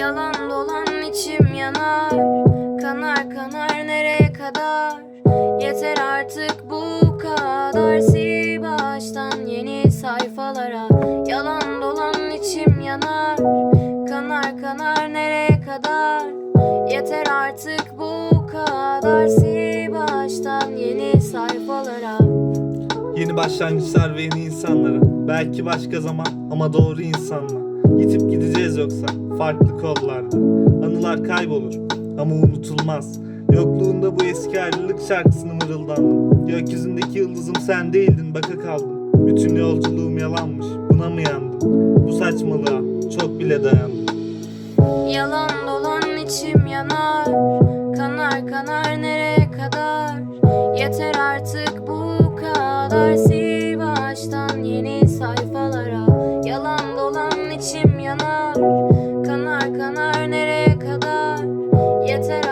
Yalan dolan içim yanar. Kanar kanar nereye kadar? Yeter artık bu kadar. Sil baştan yeni sayfalara. Yalan dolan içim yanar. Kanar kanar nereye kadar? Yeter artık bu kadar. Sil baştan yeni sayfalara. Yeni başlangıçlar ve yeni insanlara Belki başka zaman ama doğru insanla Yitip gideceğiz yoksa farklı kollarda Anılar kaybolur ama unutulmaz. Yokluğunda bu eski ayrılık şarkısını mırıldandım. Gökyüzündeki yıldızım sen değildin baka kaldım. Bütün yolculuğum yalanmış buna mı yandım? Bu saçmalığa çok bile dayandım. Yalan dolan içim yanar Kanar kanar nereye kadar? Yeter artık bu kadar yanar Kanar kanar nereye kadar? Yeter